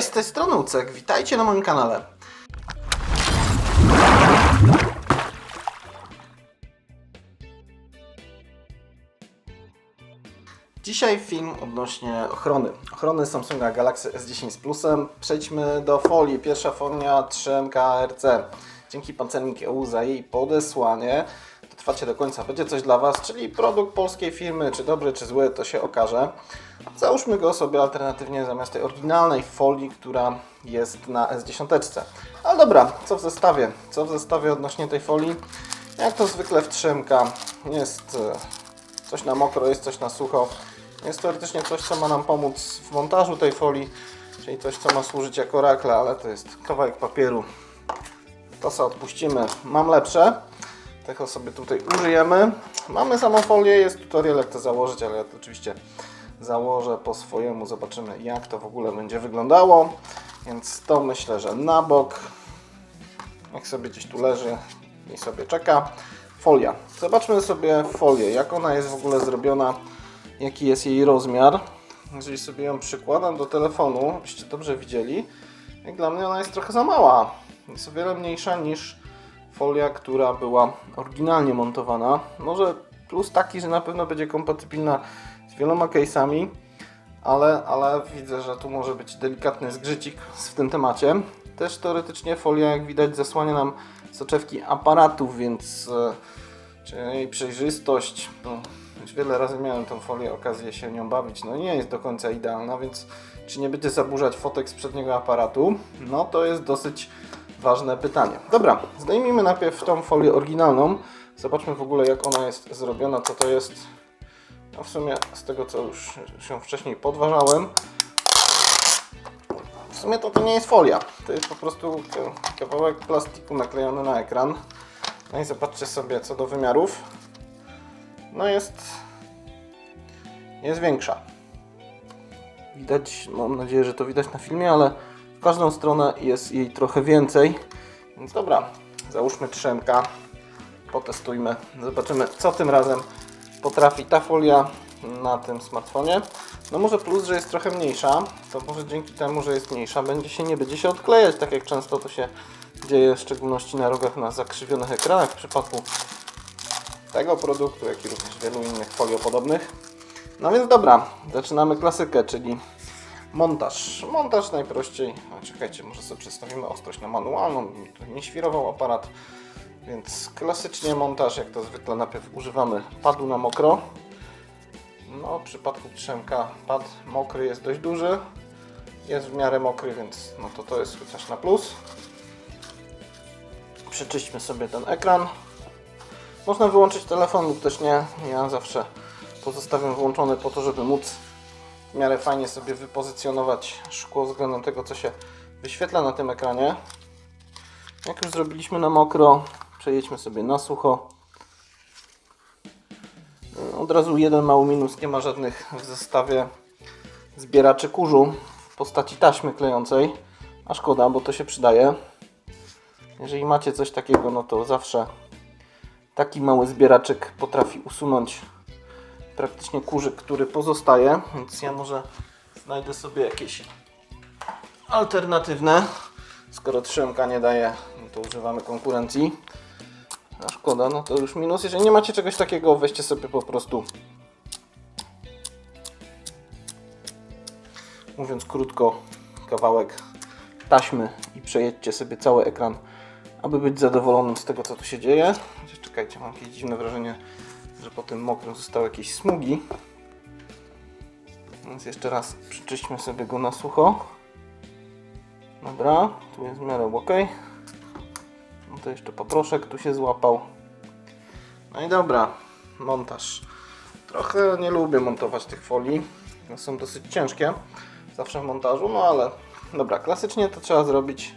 Cześć, z tej strony Ucek, witajcie na moim kanale. Dzisiaj film odnośnie ochrony. Ochrony Samsunga Galaxy S10 z Plusem. Przejdźmy do folii. Pierwsza folia 3MK RC. Dzięki Pancernik EU za jej podesłanie. Trwacie do końca, będzie coś dla Was, czyli produkt polskiej firmy, czy dobry, czy zły, to się okaże. Załóżmy go sobie alternatywnie zamiast tej oryginalnej folii, która jest na S10. Ale dobra, co w zestawie? Co w zestawie odnośnie tej folii? Jak to zwykle w 3MK jest e, coś na mokro, jest coś na sucho. Jest teoretycznie coś, co ma nam pomóc w montażu tej folii, czyli coś, co ma służyć jako rakla, ale to jest kawałek papieru. To sobie odpuścimy. Mam lepsze. Tego sobie tutaj użyjemy. Mamy samą folię, jest tutorial jak to założyć, ale ja to oczywiście założę po swojemu. Zobaczymy jak to w ogóle będzie wyglądało. Więc to myślę, że na bok. Jak sobie gdzieś tu leży i sobie czeka. Folia. Zobaczmy sobie folię, jak ona jest w ogóle zrobiona, jaki jest jej rozmiar. Jeżeli sobie ją przykładam do telefonu, byście dobrze widzieli, jak dla mnie ona jest trochę za mała. Jest o wiele mniejsza niż folia, która była oryginalnie montowana. Może plus taki, że na pewno będzie kompatybilna z wieloma case'ami, ale, ale widzę, że tu może być delikatny zgrzycik w tym temacie. Też teoretycznie folia, jak widać, zasłania nam soczewki aparatów, więc e, czy jej przejrzystość, no, już wiele razy miałem tą folię, okazję się nią bawić, no nie jest do końca idealna, więc czy nie będzie zaburzać fotek z przedniego aparatu, no to jest dosyć ważne pytanie. Dobra, zdejmijmy najpierw tą folię oryginalną, zobaczmy w ogóle jak ona jest zrobiona, co to jest, no w sumie z tego co już się wcześniej podważałem, w sumie to, to nie jest folia, to jest po prostu ka- kawałek plastiku naklejony na ekran. No i zobaczcie sobie co do wymiarów. No jest, jest większa. Widać, mam nadzieję, że to widać na filmie, ale w każdą stronę jest jej trochę więcej. Więc dobra, załóżmy trzemka, potestujmy, zobaczymy co tym razem potrafi ta folia na tym smartfonie. No może plus, że jest trochę mniejsza, to może dzięki temu, że jest mniejsza, będzie się nie będzie się odklejać, tak jak często to się dzieje, w szczególności na rogach na zakrzywionych ekranach w przypadku tego produktu, jak i również wielu innych foliopodobnych. No więc dobra, zaczynamy klasykę, czyli montaż. Montaż najprościej, a czekajcie, może sobie przestawimy ostrość na manualną, mi tu nie świrował aparat. Więc klasycznie montaż, jak to zwykle najpierw używamy padu na mokro. No, w przypadku Trzemka pad mokry jest dość duży. Jest w miarę mokry, więc no to to jest chociaż na plus. Przeczyśćmy sobie ten ekran. Można wyłączyć telefon lub też nie. Ja zawsze pozostawiam włączony po to, żeby móc w miarę fajnie sobie wypozycjonować szkło względem tego, co się wyświetla na tym ekranie. Jak już zrobiliśmy na mokro, przejedźmy sobie na sucho. Od razu jeden mały minus, nie ma żadnych w zestawie zbieraczy kurzu w postaci taśmy klejącej, a szkoda, bo to się przydaje. Jeżeli macie coś takiego, no to zawsze taki mały zbieraczek potrafi usunąć praktycznie kurzyk, który pozostaje, więc ja może znajdę sobie jakieś alternatywne. Skoro trzymka nie daje, no to używamy konkurencji. A szkoda, no to już minus. Jeżeli nie macie czegoś takiego, weźcie sobie po prostu. Mówiąc krótko, kawałek taśmy i przejedźcie sobie cały ekran, aby być zadowolonym z tego, co tu się dzieje. Czekajcie, mam jakieś dziwne wrażenie, że po tym mokrym zostały jakieś smugi. Więc jeszcze raz przyczyśćmy sobie go na sucho. Dobra, tu jest w miarę ok. No to jeszcze paproszek tu się złapał. No i dobra, montaż. Trochę nie lubię montować tych folii. Są dosyć ciężkie zawsze w montażu, no ale dobra, klasycznie to trzeba zrobić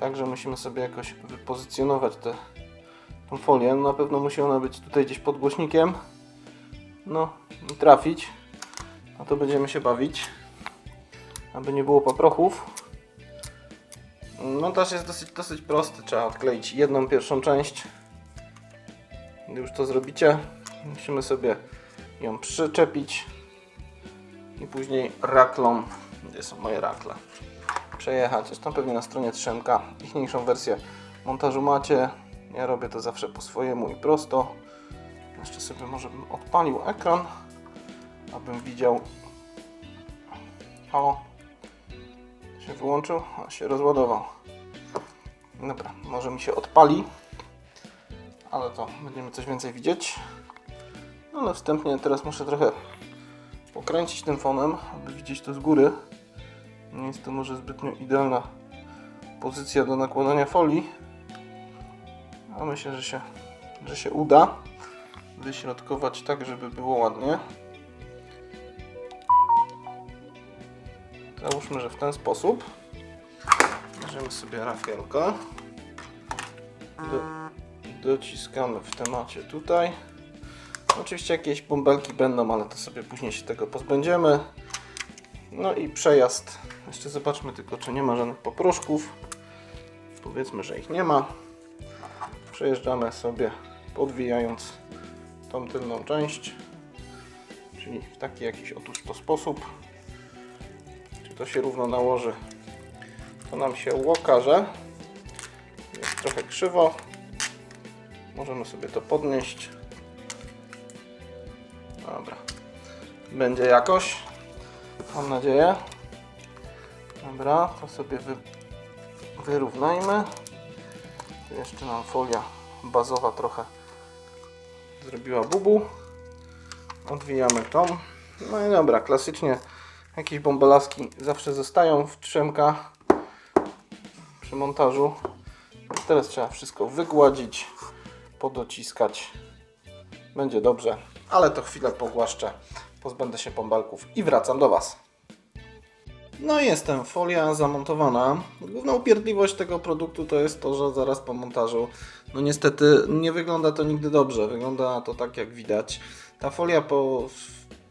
tak, że musimy sobie jakoś wypozycjonować tę tą folię. No, na pewno musi ona być tutaj gdzieś pod głośnikiem. No i trafić. A to będziemy się bawić. Aby nie było paprochów. Montaż jest dosyć, dosyć prosty. Trzeba odkleić jedną pierwszą część. Gdy już to zrobicie, musimy sobie ją przyczepić i później raklą. Gdzie są moje rakle? przejechać. Zresztą pewnie na stronie 3MK ichniejszą wersję montażu macie. Ja robię to zawsze po swojemu i prosto. Jeszcze sobie może bym odpalił ekran, abym widział. Halo? Się wyłączył, a się rozładował. Dobra, może mi się odpali, ale to będziemy coś więcej widzieć. No ale wstępnie teraz muszę trochę pokręcić tym fonem, aby widzieć to z góry. Nie jest to może zbytnio idealna pozycja do nakładania folii, a myślę, że się, że się uda wyśrodkować tak, żeby było ładnie. Załóżmy, że w ten sposób. Bierzemy sobie rafielkę. Do, dociskamy w temacie tutaj. Oczywiście jakieś bąbelki będą, ale to sobie później się tego pozbędziemy. No i przejazd. Jeszcze zobaczmy tylko czy nie ma żadnych popruszków powiedzmy, że ich nie ma przejeżdżamy sobie podwijając tą tylną część czyli w taki jakiś otóż to sposób. Czy to się równo nałoży to nam się okaże jest trochę krzywo. Możemy sobie to podnieść. Dobra. Będzie jakoś mam nadzieję. Dobra to sobie wy, wyrównajmy jeszcze nam folia bazowa trochę zrobiła bubu odwijamy tą no i dobra, klasycznie jakieś bąbelaski zawsze zostają w trzemkach przy montażu. Teraz trzeba wszystko wygładzić, podociskać. Będzie dobrze, ale to chwilę pogłaszczę, pozbędę się bąbelków i wracam do Was. No i jestem, folia zamontowana. Główna upierdliwość tego produktu to jest to, że zaraz po montażu, no niestety nie wygląda to nigdy dobrze. Wygląda to tak jak widać. Ta folia po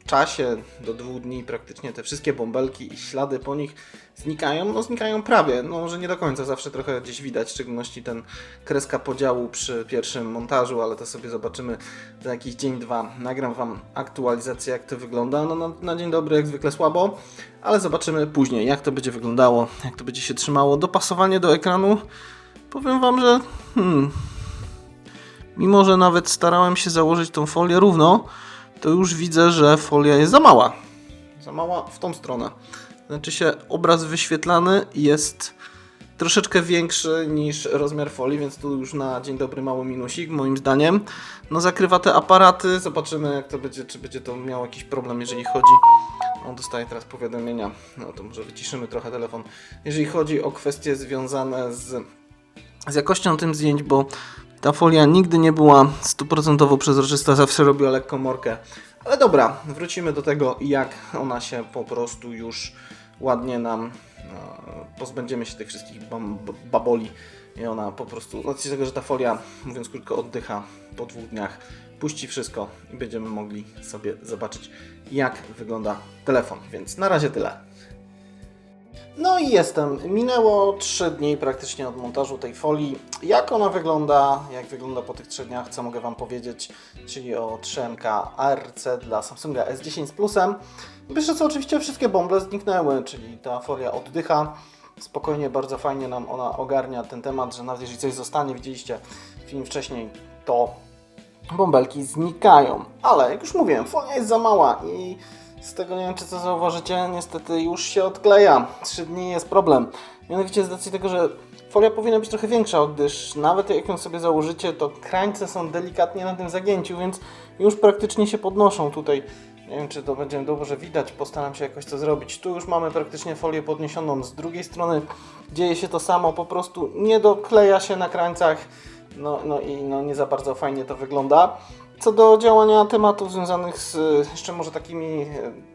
czasie do dwóch dni praktycznie te wszystkie bąbelki i ślady po nich znikają, no znikają prawie, no może nie do końca, zawsze trochę gdzieś widać, w szczególności ten kreska podziału przy pierwszym montażu, ale to sobie zobaczymy za jakiś dzień, dwa. Nagram Wam aktualizację, jak to wygląda, no na, na dzień dobry jak zwykle słabo, ale zobaczymy później, jak to będzie wyglądało, jak to będzie się trzymało. Dopasowanie do ekranu, powiem Wam, że hmm, mimo, że nawet starałem się założyć tą folię równo, to już widzę, że folia jest za mała. Za mała w tą stronę. Znaczy się obraz wyświetlany jest troszeczkę większy niż rozmiar folii, więc tu już na dzień dobry mały minusik moim zdaniem. No zakrywa te aparaty, zobaczymy jak to będzie, czy będzie to miało jakiś problem, jeżeli chodzi... On dostaje teraz powiadomienia, no to może wyciszymy trochę telefon. Jeżeli chodzi o kwestie związane z, z jakością tym zdjęć, bo ta folia nigdy nie była stuprocentowo przezroczysta, zawsze robiła lekką morkę. Ale dobra, wrócimy do tego, jak ona się po prostu już ładnie nam no, pozbędziemy się tych wszystkich baboli i ona po prostu, z racji tego, że ta folia, mówiąc krótko, oddycha po dwóch dniach, puści wszystko i będziemy mogli sobie zobaczyć, jak wygląda telefon. Więc na razie tyle. No i jestem. Minęło 3 dni praktycznie od montażu tej folii. Jak ona wygląda, jak wygląda po tych 3 dniach, co mogę Wam powiedzieć, czyli o 3MK ARC dla Samsunga S10 z Plusem. Pierwsze co oczywiście wszystkie bąble zniknęły, czyli ta folia oddycha. Spokojnie, bardzo fajnie nam ona ogarnia ten temat, że nawet jeżeli coś zostanie, widzieliście film wcześniej, to bąbelki znikają. Ale jak już mówiłem, folia jest za mała i z tego nie wiem, czy co zauważycie, niestety już się odkleja. 3 dni jest problem. Mianowicie z racji tego, że folia powinna być trochę większa, gdyż nawet jak ją sobie założycie, to krańce są delikatnie na tym zagięciu, więc już praktycznie się podnoszą tutaj. Nie wiem, czy to będzie dobrze widać, postaram się jakoś to zrobić. Tu już mamy praktycznie folię podniesioną, z drugiej strony dzieje się to samo, po prostu nie dokleja się na krańcach, no, no i no, nie za bardzo fajnie to wygląda. Co do działania tematów związanych z jeszcze może takimi e,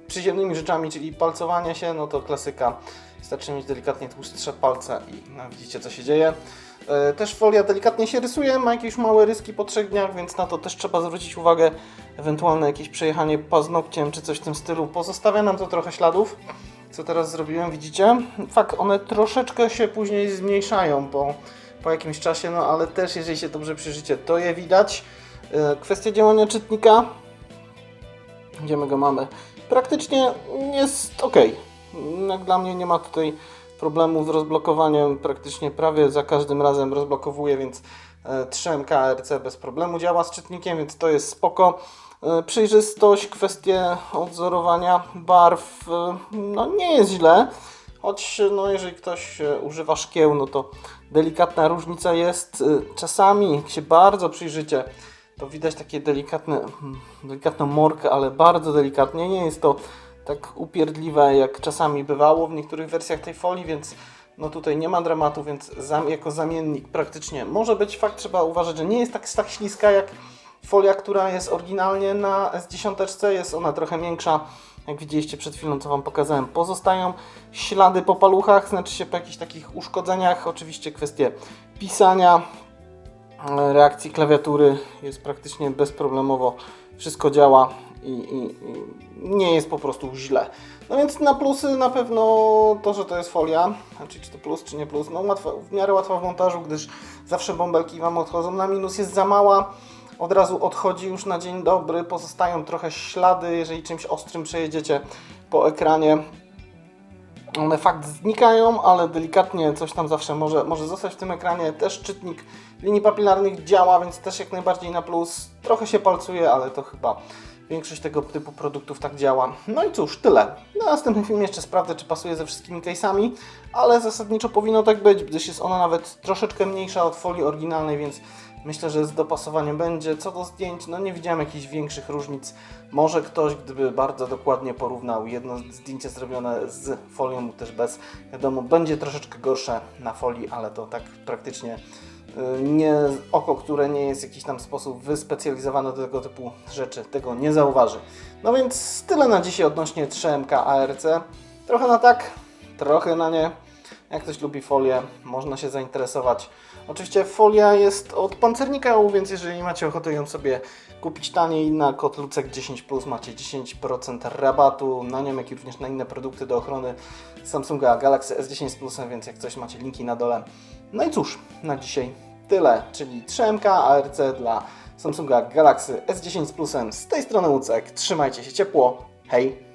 przyziemnymi rzeczami, czyli palcowanie się, no to klasyka. Wystarczy mieć delikatnie tłustsze palce i no, widzicie co się dzieje. E, Też folia delikatnie się rysuje, ma jakieś małe ryski po trzech dniach, więc na to też trzeba zwrócić uwagę. Ewentualne jakieś przejechanie paznokciem czy coś w tym stylu pozostawia nam to trochę śladów. Co teraz zrobiłem, widzicie? Fakt, one troszeczkę się później zmniejszają po, po jakimś czasie, no ale też jeżeli się dobrze przyjrzycie, to je widać. E, Kwestia działania czytnika. Gdzie my go mamy? Praktycznie jest ok. Jak dla mnie nie ma tutaj problemu z rozblokowaniem, praktycznie prawie za każdym razem rozblokowuje, więc e, 3MK RC bez problemu działa z czytnikiem, więc to jest spoko. E, Przejrzystość, kwestie odzorowania barw, e, no nie jest źle. Choć no, jeżeli ktoś e, używa szkieł, no to delikatna różnica jest. E, Czasami, jak się bardzo przyjrzycie, to widać takie delikatne, mm, delikatną morkę, ale bardzo delikatnie. Nie jest to tak upierdliwe, jak czasami bywało w niektórych wersjach tej folii, więc no tutaj nie ma dramatu, więc zam, jako zamiennik praktycznie może być. Fakt trzeba uważać, że nie jest tak, tak śliska jak folia, która jest oryginalnie na S10. Jest ona trochę większa. Jak widzieliście przed chwilą, co Wam pokazałem, pozostają ślady po paluchach, znaczy się po jakichś takich uszkodzeniach. Oczywiście kwestie pisania, reakcji klawiatury jest praktycznie bezproblemowo. Wszystko działa i, i, i nie jest po prostu źle. No więc na plusy na pewno to, że to jest folia, znaczy czy to plus, czy nie plus, no w miarę łatwa w montażu, gdyż zawsze bąbelki Wam odchodzą. Na minus jest za mała, od razu odchodzi już na dzień dobry, pozostają trochę ślady, jeżeli czymś ostrym przejedziecie po ekranie. One fakt znikają, ale delikatnie coś tam zawsze może, może zostać w tym ekranie. Też czytnik linii papilarnych działa, więc też jak najbardziej na plus. Trochę się palcuje, ale to chyba większość tego typu produktów tak działa. No i cóż, tyle. Na następnym filmie jeszcze sprawdzę, czy pasuje ze wszystkimi case'ami, ale zasadniczo powinno tak być, gdyż jest ona nawet troszeczkę mniejsza od folii oryginalnej, więc myślę, że z dopasowaniem będzie. Co do zdjęć, no nie widziałem jakichś większych różnic. Może ktoś, gdyby bardzo dokładnie porównał jedno zdjęcie zrobione z folią, też bez, wiadomo, będzie troszeczkę gorsze na folii, ale to tak praktycznie y, nie, oko, które nie jest w jakiś tam sposób wyspecjalizowane do tego typu rzeczy, tego nie zauważy. No więc tyle na dzisiaj odnośnie 3MK ARC. Trochę na tak, trochę na nie. Jak ktoś lubi folię, można się zainteresować. Oczywiście folia jest od pancernika, więc jeżeli macie ochotę ją sobie kupić taniej na kod Lucek10+, macie 10% rabatu na nią, jak i również na inne produkty do ochrony Samsunga Galaxy S10 z Plusem, więc jak coś macie linki na dole. No i cóż, na dzisiaj tyle, czyli 3MK ARC dla Samsunga Galaxy S10 z Plusem. Z tej strony Lucek, trzymajcie się ciepło, hej!